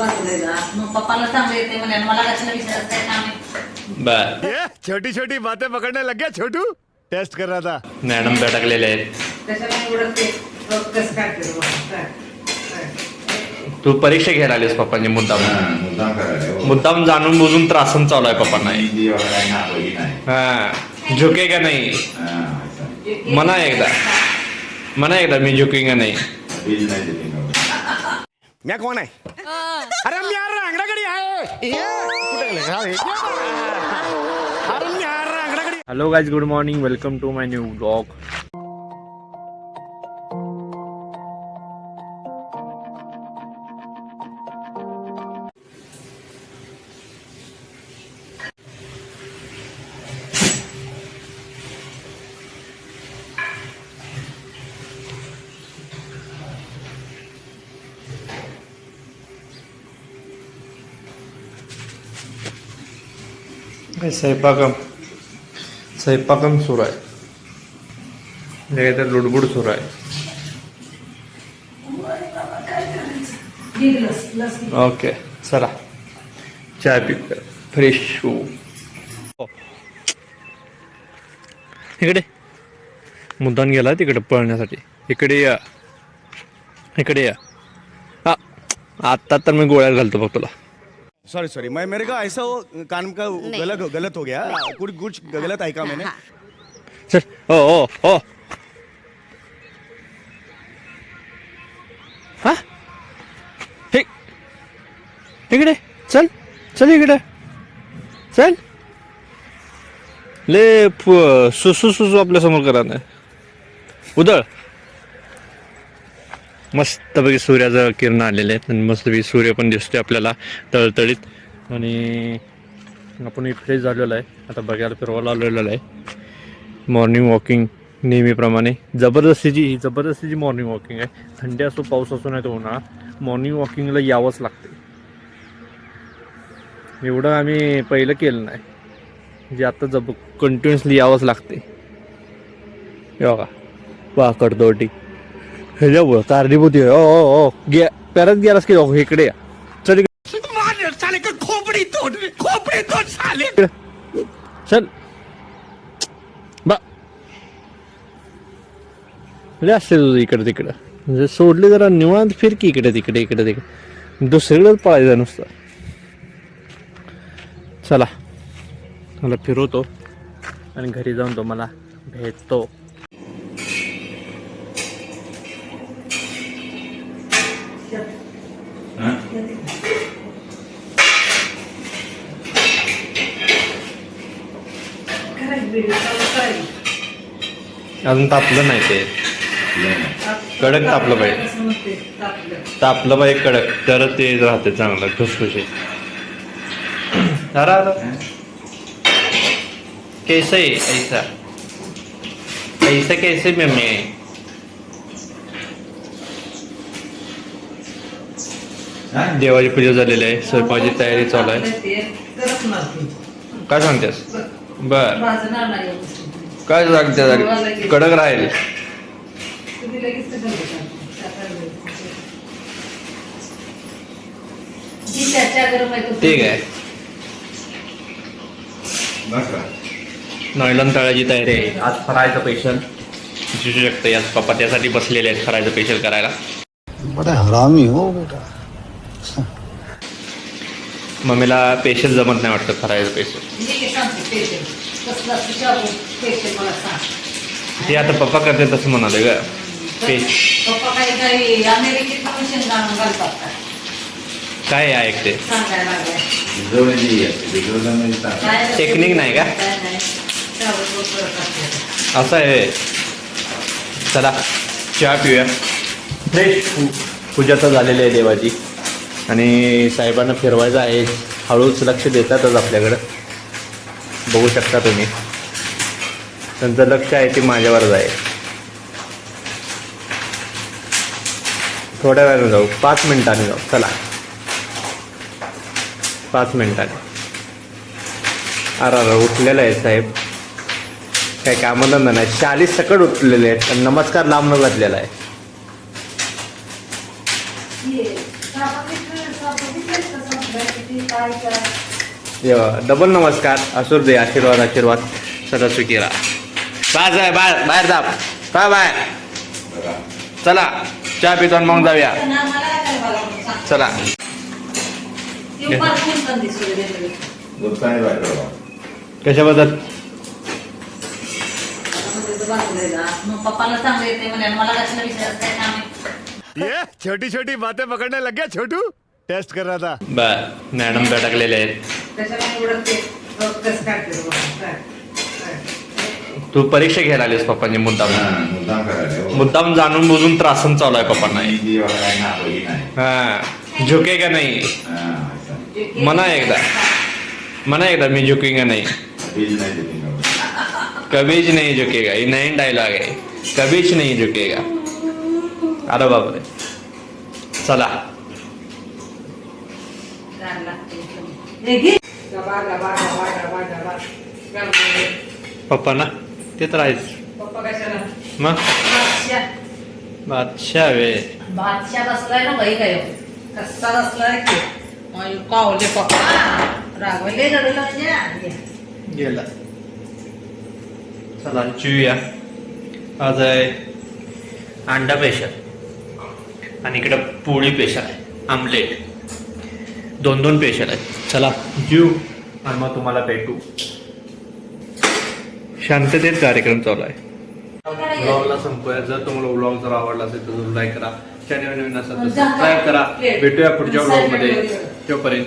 बाजूला जा मग पप्पाला चांगलं येते म्हणे आणि मला कशाला विचारत काय काम आहे बर ये छोटी छोटी बातें पकड़ने लग गया छोटू. टेस्ट कर रहा था मॅडम भटकलेले आहेत. त्याच्यामुळे एवढं ते कसं काय केलं बघा. तू परीक्षा घ्यायला आलीस पप्पांची मुद्दाम. मुद्दाम करायला हो. मुद्दाम जाणून बुजून त्रासन चालू आहे पप्पांना. हिंदी वगैरे नापवली नाही हा झुके का नाही? हा, असं. म्हणा एकदा. म्हणा एकदा मी झुकेंगा नाही? बीज नाही. मैं कौन है अरे मी यार रांगडागडी आहे ये, कुठे गेले? हा, हे. अरे मी यार रांगडागडी hello guys good morning welcome to my new blog स्वयंपाकम स्वयंपाकम सुरू आहे. म्हणजे हे तर लुडबुड सुरू आहे. ओके चला. चाय पी फ्रेश हो. इकडे. मुद्दान गेला तिकडे पळण्यासाठी. इकडे या. इकडे या. हा. आत्ता तर मी गोळ्या घालतो बघ तुला. सॉरी सॉरी मैं मेरे को ऐसा वो कान का गलत गलत हो गया। कुछ कुछ गलत है का मैंने चल ओ ओ ओ। हा? हे इकडे चल चल इकडे। चल। ले प- सुसू सुसू आपल्यासमोर करा नाही उदळ मस्तपैकी सूर्याचं किरण आलेले आहेत आणि मस्तपैकी सूर्य पण दिसतोय आपल्याला तळतळीत. आणि आपण फ्रेश झालेलो आहे. आता बघायला फिरवायला आलेलो आहे. मॉर्निंग वॉकिंग नेहमीप्रमाणे. जबरदस्तीची ही जबरदस्तीची मॉर्निंग वॉकिंग आहे. थंडी असो पाऊस असो नाही तो होणार. मॉर्निंग वॉकिंगला यावंच लागते. एवढं आम्ही पहिलं केलं नाही. जे आता जब कंटिन्युअसली यावंच लागते. बघा. वाकड दोटी. ह्याच्यामुळं कारणीभूती आहे. ओ ओ ओ गे परत गेलास की जाऊ इकडे या चल इकडे चल बा लय असते तुझं इकडे तिकडं म्हणजे सोडले जरा निवांत फिर की इकडे तिकडे इकडे तिकडे दुसरीकडे पळायचं नुसतं चला मला फिरवतो आणि घरी जाऊन तो मला भेटतो हा? करायची video चालू करायची. अजून तापलं नाही ते. कडक तापलं पाहिजे. तापलं. पाहिजे कडक. तर ते राहते चांगलं खुसखुशी अरे अरे कैसे ऐसा ऐसा कैसे में मी आहे. देवाची पूजा झालेली आहे. स्वयंपाकाची तयारी चालू आहे. काय सांगतेस? बर. भाजणार नाही. काय सांगते कडक राहील. तुम्ही लगेच कसं बोलता? टाकायला जी चर्चा गरम आहे तो- ठीक आहे? नॉयलन तळाची तयारी आहे. आज फरायचं पेशल दिसू शकतं याच पप्पा त्यासाठी बसलेले आहेत फरायचं पेशल करायला. बड़ा हरामी हो बेटा. मम्मीला पेशल जमत नाही वाटतं फरायचं पेशल मी काय सांगते पेशल कसलं असतं शाबू पेशल मला सांग. ते आता पप्पा करते तसं म्हणाले ग? काय आहे ऐकते. टेक्निक नाही का? असं आहे चला चहा पिऊया. फ्रेश पूजा तर झालेली आहे देवाची. आणि साहेबांना फिरवायचं आहे. हळूच लक्ष देतातच आपल्याकडं. बघू शकता तुम्ही. त्यांचं लक्ष आहे ते माझ्यावरच आहे. थोड्या वेळाने जाऊ. पाच मिनिटांनी जाऊ. चला. पाच मिनिटांनी. अरे अरे उठलेलं आहे साहेब. काय कामधंदा नाही. चाळीस सकट उठलेले आहेत. नमस्कार लांबणं घातलेला आहे. डबल नमस्कार असुर दे आशीर्वाद आशीर्वाद सदा सुखीरा बाय जाय बाय बाहेर जा. बाय बाय चला चहा पितो आणि मग जाऊया. चला. कशाबद्दल? छोटी छोटी बातें पकडण्या लग्या छोटू. टेस्ट कर रहा था बर मॅडम भटकलेले आहेत. ते. परीक्षा घ्यायला आलीस पप्पांची मुद्दाम. मुद्दाम करायला हो. मुद्दाम जाणून बुजून त्रासन चालू आहे पप्पांना. मी जी वगैरे नापवली नाही. हा झुके का नाही? हा, असं. म्हणा एकदा. म्हणा एकदा मी नाही? बीज नाही देते का कबीच नाही झुकेगा. ही नवीन डायलॉग आहे. कबीच नाही झुकेगा. अरे बापरे. चला. गार लागते. पप्पा ना ते तर आहेच. पप्पा कशाला? मग? बादशाह. बादशाह वे. बादशाह बसलाय ना बाई काय? कसा बसलाय की कावले पप्पा. रागवले रडलं म्हणजे. गेला. चला चिऊया आज आहे अंडा पेशल. आणि इकडं पोळी पेशल आहे. आमलेट. दोन दोन पेशल आहेत. चला. जीव आणि मग तुम्हाला भेटू. शांततेत कार्यक्रम चालू आहे. ब्लॉगला संपूया. जर तुम्हाला ब्लॉग जर आवडला असेल तर लाईक करा. चॅनल नवीन असेल तर सबस्क्राईब करा. भेटूया पुढच्या ब्लॉगमध्ये तोपर्यंत.